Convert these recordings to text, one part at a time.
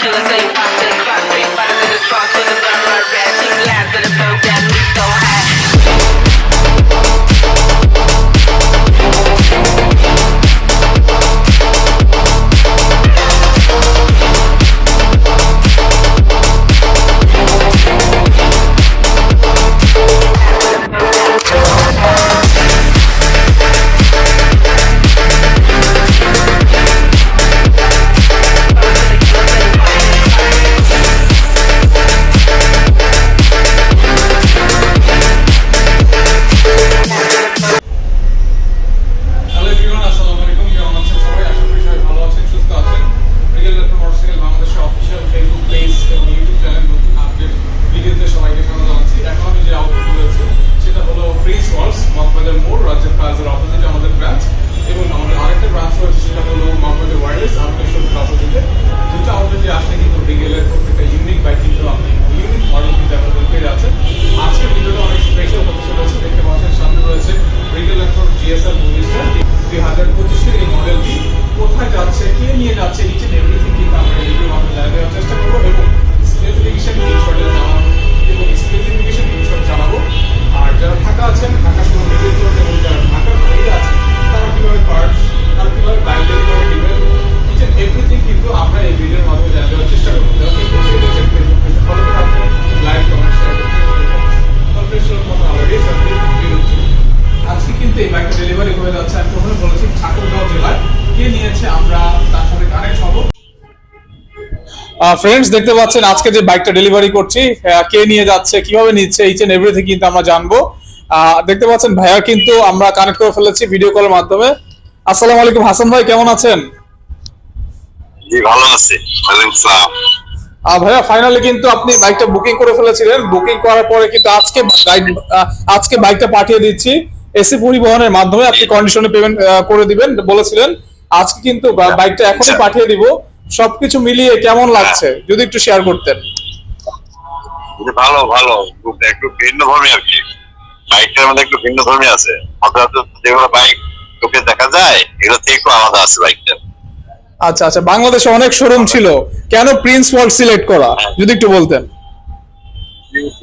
Killer, they pass and crack, they better than the truck with laptop GSR দুই হাজার পঁচিশের এই মডেলটি কোথায় যাচ্ছে, কে নিয়ে যাচ্ছে নিচে এভরিথিং কিন্তু আমরা ভিডিওর মাধ্যমে দেওয়ার চেষ্টা করব এবং স্পেসিফিকেশন ইনশর্টে জানাব, এবং স্পেসিফিকেশন ইনশর্ট জানাব। আর যারা ঢাকা আছেন, ঢাকা শুধু ভিজিট করতে এবং যারা ঢাকার বাইরে আছেন, তারা কীভাবে পার্টস তারা কীভাবে বাইক ডেলিভারি ফ্রেন্ডস দেখতে পাচ্ছেন আজকে যে বাইকটা ডেলিভারি করছি কে নিয়ে যাচ্ছে কীভাবে নিচ্ছে ইচ এন্ড এভরিথিং কিন্তু আমরা জানব। দেখতে পাচ্ছেন ভাইয়া কিন্তু আমরা কানেক্ট করে ফেলেছি ভিডিও কলের মাধ্যমে। আসসালামু আলাইকুম হাসান ভাই কেমন আছেন? জি ভালো আছি। ভাইয়া ফাইনালি কিন্তু আপনি বাইকটা বুকিং করে ফেলেছিলেন। বুকিং করার পরে কিন্তু আজকে আজকে বাইকটা পাঠিয়ে দিচ্ছি। এসি পরিবহনের মাধ্যমে আপনি কন্ডিশনে পেমেন্ট করে দিবেন বলেছিলেন। আজকে কিন্তু বাইকটা এখনই আচ্ছা। পাঠিয়ে দিব। সবকিছু মিলিয়ে কেমন লাগছে? যদি একটু শেয়ার করতেন। ভালো ভালো। একটু ভিন্ন ধর্মী আর কি। বাইকটার মধ্যে একটু ভিন্ন ধর্মী আছে। যেগুলো বাইক তোকে দেখা যায় এগুলো থেকে একটু আলাদা আছে বাইকটা আচ্ছা আচ্ছা। বাংলাদেশে অনেক শোরুম ছিল। কেন প্রিন্স ওয়ার্ল্ড সিলেক্ট করা? যদি একটু বলতেন।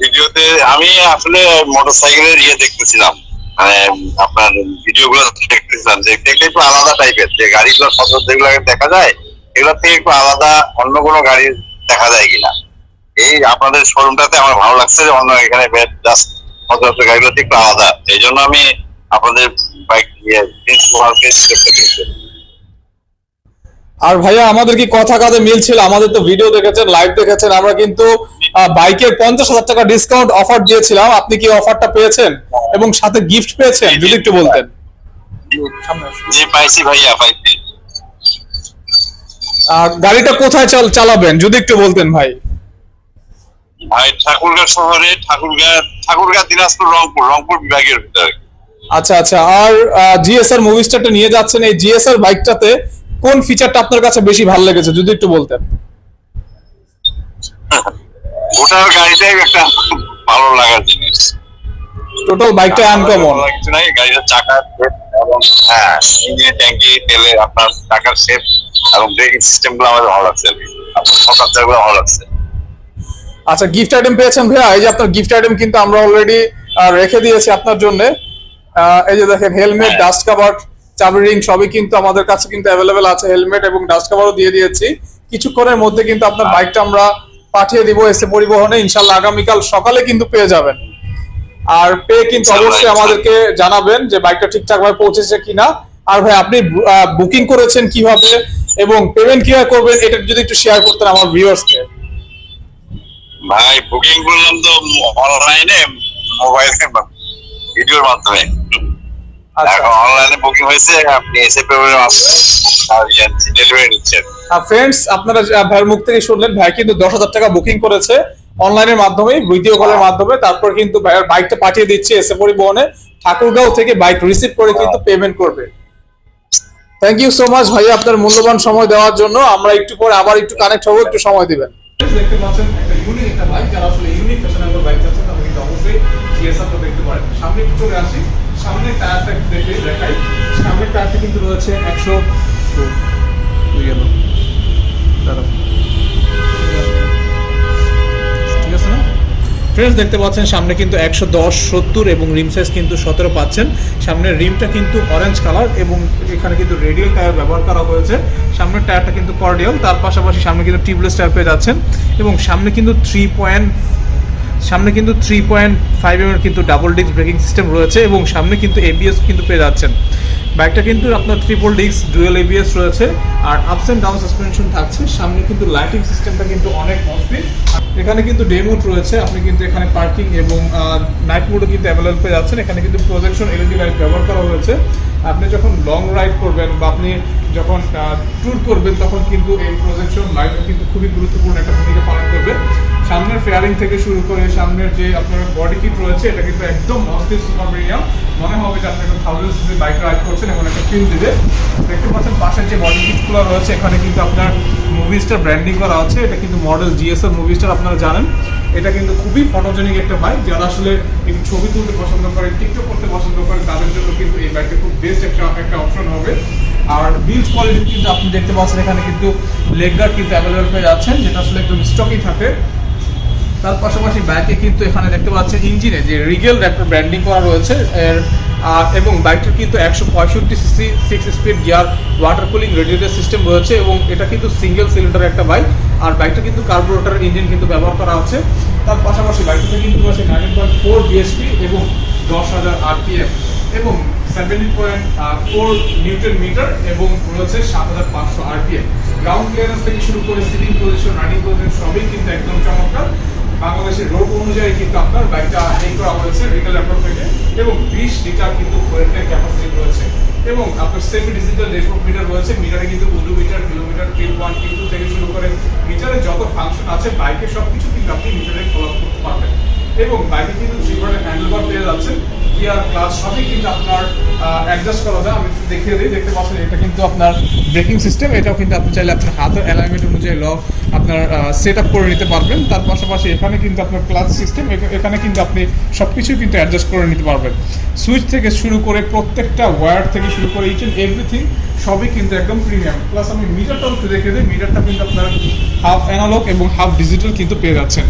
ভিডিওতে আমি আসলে মোটরসাইকেলের ইয়ে দেখতেছিলাম। মানে আপনার ভিডিও গুলো দেখতেছিলাম। দেখতে একটু আলাদা টাইপের যে গাড়িগুলো সচরাচর যেগুলো দেখা যায় এগুলো থেকে একটু আলাদা অন্য কোনো গাড়ি দেখা যায় কিনা। এই আপনাদের শোরুমটাতে আমার ভালো লাগছে যে অন্য এখানে জাস্ট গাড়িগুলো একটু আলাদা। এই জন্য আমি আপনাদের বাইক আর ভাইয়া আমাদের কি কথা কাজে মিল ছিল? আমাদের তো ভিডিও দেখেছেন লাইভ দেখেছেন। আমরা কিন্তু বাইকের পঞ্চাশ হাজার টাকা ডিসকাউন্ট অফার দিয়েছিলাম। আপনি কি অফারটা পেয়েছেন? এবং সাথে গিফট পেয়েছেন যদি একটু বলতেন। জি পাইছি ভাইয়া পাইছি। গাড়িটা কোথায় চাল- চালাবেন? যদি একটু বলতেন ভাই। ভাই ঠাকুরগাঁ শহরে ঠাকুরগাঁ ঠাকুরগাঁ দিনাজপুর রংপুর রংপুর বিভাগের ভিতরে আচ্ছা আচ্ছা। আর জিএসআর মুভিস্টারটা নিয়ে যাচ্ছেন এই জিএসআর বাইকটাতে কোন ফিচারটা আপনার কাছে বেশি ভালো লেগেছে? যদি একটু বলতেন। ভোটার গাড়িটাই একটা ভালো লাগার জিনিস। টোটাল বাইকটা আনকমন ভালো কিছু নাই। গাড়িটার এবং হ্যাঁ ইঞ্জিনের ট্যাঙ্কি তেলে আপনার চাকার শেপ এবং ব্রেকিং সিস্টেমগুলো আমাদের ভালো লাগছে। আর কি আপনার সকালগুলো ভালো লাগছে। আচ্ছা গিফট আইটেম পেয়েছেন ভাইয়া? এই যে আপনার গিফট আইটেম কিন্তু আমরা অলরেডি রেখে দিয়েছি আপনার জন্য। এই যে দেখেন হেলমেট হ্যাঁ। ডাস্ট কাভার চাবি রিং সবই কিন্তু আমাদের কাছে কিন্তু অ্যাভেলেবেল আছে। হেলমেট এবং ডাস্ট কাভারও দিয়ে দিয়েছি। কিছুক্ষণের মধ্যে কিন্তু আপনার বাইকটা আমরা পাঠিয়ে দিব এসে পরিবহনে। ইনশাল্লাহ আগামীকাল সকালে কিন্তু পেয়ে যাবেন। আর পেয়ে কিন্তু অবশ্যই আমাদেরকে জানাবেন যে বাইকটা ঠিকঠাক ভাবে পৌঁছেছে কিনা। আর ভাই আপনি বুকিং করেছেন কীভাবে? এবং পেমেন্ট কীভাবে করবেন এটা যদি একটু শেয়ার করতেন আমার ভিউয়ার্সকে ভাই বুকিং করলাম তো অনলাইনে মোবাইলে ভিডিওর মাধ্যমে। আচ্ছা। অনলাইনে বুকিং হয়েছে আপনি এসে পেমেন্ট ডেলিভারি নিচ্ছেন। ফ্রেন্ডস আপনারা ভাইয়ের মুখ থেকে শুনলেন ভাই কিন্তু দশ হাজার টাকা বুকিং করেছে অনলাইনের মাধ্যমে ভিডিও কলের মাধ্যমে। তারপর কিন্তু বাইকটা পাঠিয়ে দিচ্ছে এসে পরিবহনে। ঠাকুরগাঁও থেকে বাইক রিসিভ করে কিন্তু পেমেন্ট করবে। থ্যাংক ইউ সো মাচ ভাই আপনার মূল্যবান সময় দেওয়ার জন্য। আমরা একটু পরে আবার একটু কানেক্ট হব, একটু সময় দিবেন। দেখতে পাচ্ছেন অবশ্যই সামনে চলে আসি। সামনের টায়ারটা দেখে দেখাই। টায়ারটা কিন্তু রয়েছে একশো গেল ফ্রেন্ডস দেখতে পাচ্ছেন, সামনে কিন্তু একশো দশ, সত্তর এবং রিম সাইজ কিন্তু সতেরো পাচ্ছেন। সামনের রিমটা কিন্তু অরেঞ্জ কালার এবং এখানে কিন্তু রেডিয়াল টায়ার ব্যবহার করা হয়েছে। সামনের টায়ারটা কিন্তু কর্ডিয়াল তার পাশাপাশি সামনে কিন্তু টিউবলেস টায়ার পেয়ে যাচ্ছেন এবং সামনে কিন্তু থ্রি পয়েন্ট সামনে কিন্তু থ্রি পয়েন্ট ফাইভ এর কিন্তু ডাবল ডিস্ক ব্রেকিং সিস্টেম রয়েছে এবং সামনে কিন্তু এবিএস কিন্তু পেয়ে যাচ্ছেন। বাইকটা কিন্তু আপনার ট্রিপল ডিস্ক ডুয়েল এবিএস রয়েছে। আর আপস অ্যান্ড ডাউন সাসপেনশন থাকছে। সামনে কিন্তু লাইটিং সিস্টেমটা কিন্তু অনেক মজবুত এখানে কিন্তু ডে মোড রয়েছে। আপনি কিন্তু এখানে পার্কিং এবং নাইট মোডও কিন্তু অ্যাভেলেবল পেয়ে যাচ্ছেন। এখানে কিন্তু প্রজেকশন এলইডি লাইট ব্যবহার করা হয়েছে। আপনি যখন লং রাইড করবেন বা আপনি যখন ট্যুর করবেন, তখন কিন্তু এই প্রজেকশন লাইটও কিন্তু খুবই গুরুত্বপূর্ণ একটা ভূমিকা পালন করবে। সামনের ফেয়ারিং থেকে শুরু করে সামনের যে আপনার বডি কিট রয়েছে, এটা কিন্তু একদম মস্তির সুপার মিডিয়াম মনে হবে যে আপনি একটা থাউজেন্ড সিসি বাইক রাইড করছেন এমন একটা ফিল দিবে। দেখতে পাচ্ছেন পাশের যে বডি কিটগুলো রয়েছে, এখানে কিন্তু আপনার মুভিস্টার ব্র্যান্ডিং করা আছে। এটা কিন্তু মডেল জিএসএর মুভিস্টার আপনারা জানেন। এটা কিন্তু খুবই ফটোজেনিক একটা বাইক যারা আসলে একটু ছবি তুলতে পছন্দ করে টিকটক করতে পছন্দ করে, তাদের জন্য কিন্তু এই বাইকটা খুব বেস্ট একটা একটা অপশন হবে। আর বিল্ড কোয়ালিটি কিন্তু আপনি দেখতে পাচ্ছেন এখানে কিন্তু লেগ গার্ড কিন্তু অ্যাভেলেবল হয়ে যাচ্ছেন, যেটা আসলে একদম স্টকই থাকে। তার পাশাপাশি ব্যাকে কিন্তু এখানে দেখতে পাচ্ছেন ইঞ্জিনে যে রিগেল একটা ব্র্যান্ডিং করা রয়েছে, এর এবং বাইকটার কিন্তু একশো পঁয়ষট্টি CC six speed gear water cooling radiator system রয়েছে এবং এটা কিন্তু সিঙ্গেল সিলিন্ডার একটা বাইক আর বাইকটা কিন্তু কার্বোরেটর ইঞ্জিন কিন্তু ব্যবহার করা আছে। তার পাশাপাশি বাইকটাতে কিন্তু রয়েছে নাইন পয়েন্ট ফোর বিএসপি এবং দশ হাজার আরপিএম এবং seventy point four newton metre এবং রয়েছে সাত হাজার পাঁচশো আরপিএম গ্রাউন্ড ক্লিয়ারেন্স থেকে শুরু করে সিটিং পজিশন রানিং পজিশন সবই কিন্তু একদম চমৎকার। বাংলাদেশের রোগ অনুযায়ী কিন্তু আপনার বাইকটা এই করা হয়েছে রিটেল থেকে এবং বিশ লিটার কিন্তু ফোয়েলের ক্যাপাসিটি রয়েছে। এবং আপনার সেমি ডিজিটাল ড্যাশবোর্ড মিটার রয়েছে মিটারে কিন্তু ওডোমিটার কিলোমিটার কিল ওয়ান কিল টু থেকে শুরু করে মিটারে যত ফাংশন আছে বাইকের সব কিছু কিন্তু আপনি মিটারে ফলো করতে পারবেন। এবং বাইকে কিন্তু ধরনের হ্যান্ডেলবার পেয়ে যাচ্ছেন। গিয়ার ক্লাস সবই কিন্তু আপনার অ্যাডজাস্ট করা যায়। আমি দেখিয়ে দিই, দেখতে পাচ্ছেন, এটা কিন্তু আপনার ব্রেকিং সিস্টেম এটাও কিন্তু আপনি চাইলে আপনার হাতের অ্যালাইনমেন্ট অনুযায়ী ল আপনার সেট আপ করে নিতে পারবেন। তার পাশাপাশি এখানে কিন্তু আপনার ক্লাস সিস্টেম এখানে কিন্তু আপনি সব কিছুই কিন্তু অ্যাডজাস্ট করে নিতে পারবেন। সুইচ থেকে শুরু করে প্রত্যেকটা ওয়্যার থেকে শুরু করে ইচ অ্যান্ড এভরিথিং সবই কিন্তু একদম প্রিমিয়াম প্লাস আমি মিটারটাও একটু দেখে দিই মিটারটা কিন্তু আপনার হাফ অ্যানালগ এবং হাফ ডিজিটাল কিন্তু পেয়ে যাচ্ছেন।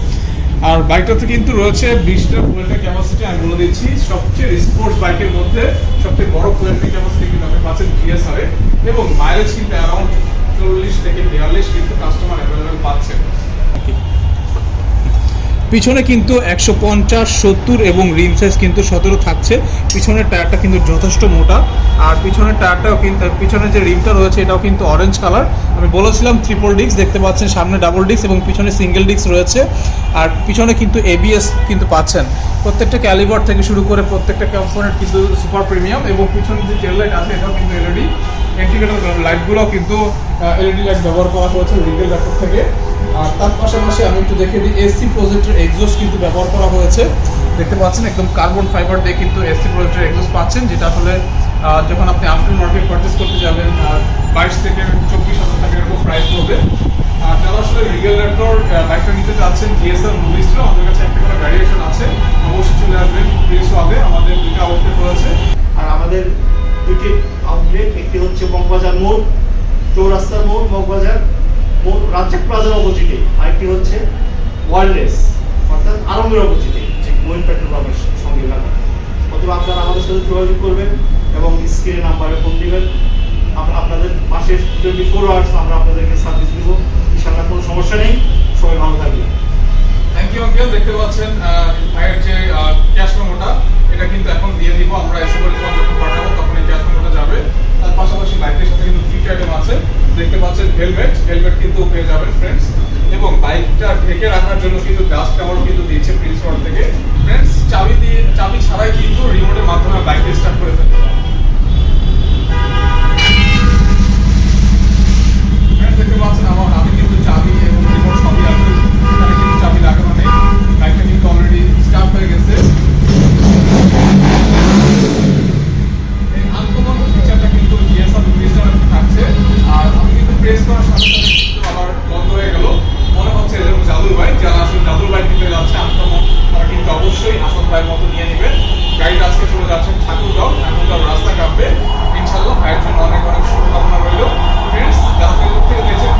আর বাইকটাতে কিন্তু রয়েছে বিশটা ফুয়েল ক্যাপাসিটি আমি বলে দিচ্ছি, সবচেয়ে স্পোর্টস বাইকের মধ্যে সবচেয়ে বড় ফুয়েল ক্যাপাসিটি কিন্তু আপনি পাচ্ছেন জিএসআর এবং মাইলেজ কিন্তু অ্যারাউন্ড চল্লিশ থেকে বিয়াল্লিশ কিন্তু কাস্টমার অ্যাভেলেবেল পাচ্ছেন। পিছনে কিন্তু একশো পঞ্চাশ, সত্তর এবং রিম সাইজ কিন্তু সতেরো থাকছে। পিছনের টায়ারটা কিন্তু যথেষ্ট মোটা। আর পিছনের টায়ারটাও কিন্তু পিছনের যে রিমটা রয়েছে, এটাও কিন্তু অরেঞ্জ কালার আমি বলেছিলাম ট্রিপল ডিস্ক দেখতে পাচ্ছেন সামনে ডাবল ডিস্ক এবং পিছনে সিঙ্গেল ডিস্ক রয়েছে। আর পিছনে কিন্তু এবিএস কিন্তু পাচ্ছেন। প্রত্যেকটা ক্যালিবার থেকে শুরু করে প্রত্যেকটা কম্পোনেন্ট কিন্তু সুপার প্রিমিয়াম এবং পিছনে যে টেল লাইট আছে, এটাও কিন্তু এলইডি ইন্ডিকেটর লাইটগুলো কিন্তু এলইডি লাইট ব্যবহার করা হয়েছে রিগেল ল্যাপটপ থেকে। আর তার পাশাপাশি আমি একটু দেখে দিই এসি প্রজেক্টের এক্সোস্ট কিন্তু ব্যবহার করা হয়েছে। দেখতে পাচ্ছেন একদম কার্বন ফাইবার দিয়ে কিন্তু এসি প্রজেক্টের এক্সোস্ট পাচ্ছেন, যেটা আসলে যখন আপনি আফটার মার্কেট পারচেস করতে যাবেন বাইশ থেকে চব্বিশ হাজার টাকা এরকম প্রাইস পড়বে আর যারা আসলে রিগেল ল্যাপটর বাইকটা নিতে চাচ্ছেন ডিএসএল মুভিসটা আমাদের কাছে একটা করে ভ্যারিয়েশন আছে। অবশ্যই চলে আসবেন প্রিন্স হবে, আমাদের দুটো আউটলেট রয়েছে। আর আমাদের দুটি আউটলেট একটি হচ্ছে মগবাজার মোড়, চৌরাস্তা মোড় মগবাজার রাজ্জাক প্লাজার অপোজিটে আরেকটি হচ্ছে ওয়ারলেস, অর্থাৎ আরঙ্গের অপোজিটে যে মহিন পেট্রোল সঙ্গে লাগা অথবা আপনারা আমাদের সাথে যোগাযোগ করবেন এবং স্ক্রিনে নাম্বারে ফোন দিবেন। আমরা আপনাদের পাশে টোয়েন্টি ফোর আওয়ার্স আমরা আপনাদেরকে সার্ভিস দিব। ইনশাআল্লাহ কোনো সমস্যা নেই। সবাই ভালো থাকবেন। থ্যাংক ইউ আঙ্কেল দেখতে পাচ্ছেন ভাইয়ের যে ক্যাশ মেমোটা এটা কিন্তু এখন দিয়ে দিব। আমরা এসে বলে যখন পাঠাবো তখন এই ক্যাশ মেমোটা যাবে। তার পাশাপাশি বাইকের সাথে কিন্তু গিফট আইটেম আছে। দেখতে পাচ্ছেন হেলমেট হেলমেট কিন্তু পেয়ে যাবেন ফ্রেন্ডস এবং বাইকটা ঢেকে রাখার জন্য কিন্তু ডাস্ট কাভারও কিন্তু দিয়েছে প্রিন্স থেকে। ফ্রেন্ডস চাবি দিয়ে চাবি ছাড়াই কিন্তু রিমোটের মাধ্যমে বাইক স্টার্ট করে ফেলতে টেস্ট বন্ধ হয়ে গেল। মনে হচ্ছে এরকম জাদুর যারা আসলে জাদুর নিতে যাচ্ছে আন্তম তারা কিন্তু অবশ্যই আসল ভাইয়ের মতো নিয়ে নেবেন গাড়িটা আজকে চলে যাচ্ছে ঠাকুরগাঁও। ঠাকুরগাঁও রাস্তা কাঁপবে। ইনশাল্লাহ ভাইয়ের জন্য অনেক অনেক শুভকামনা রইল। ফ্রেন্ডস যারা থেকে দেখছেন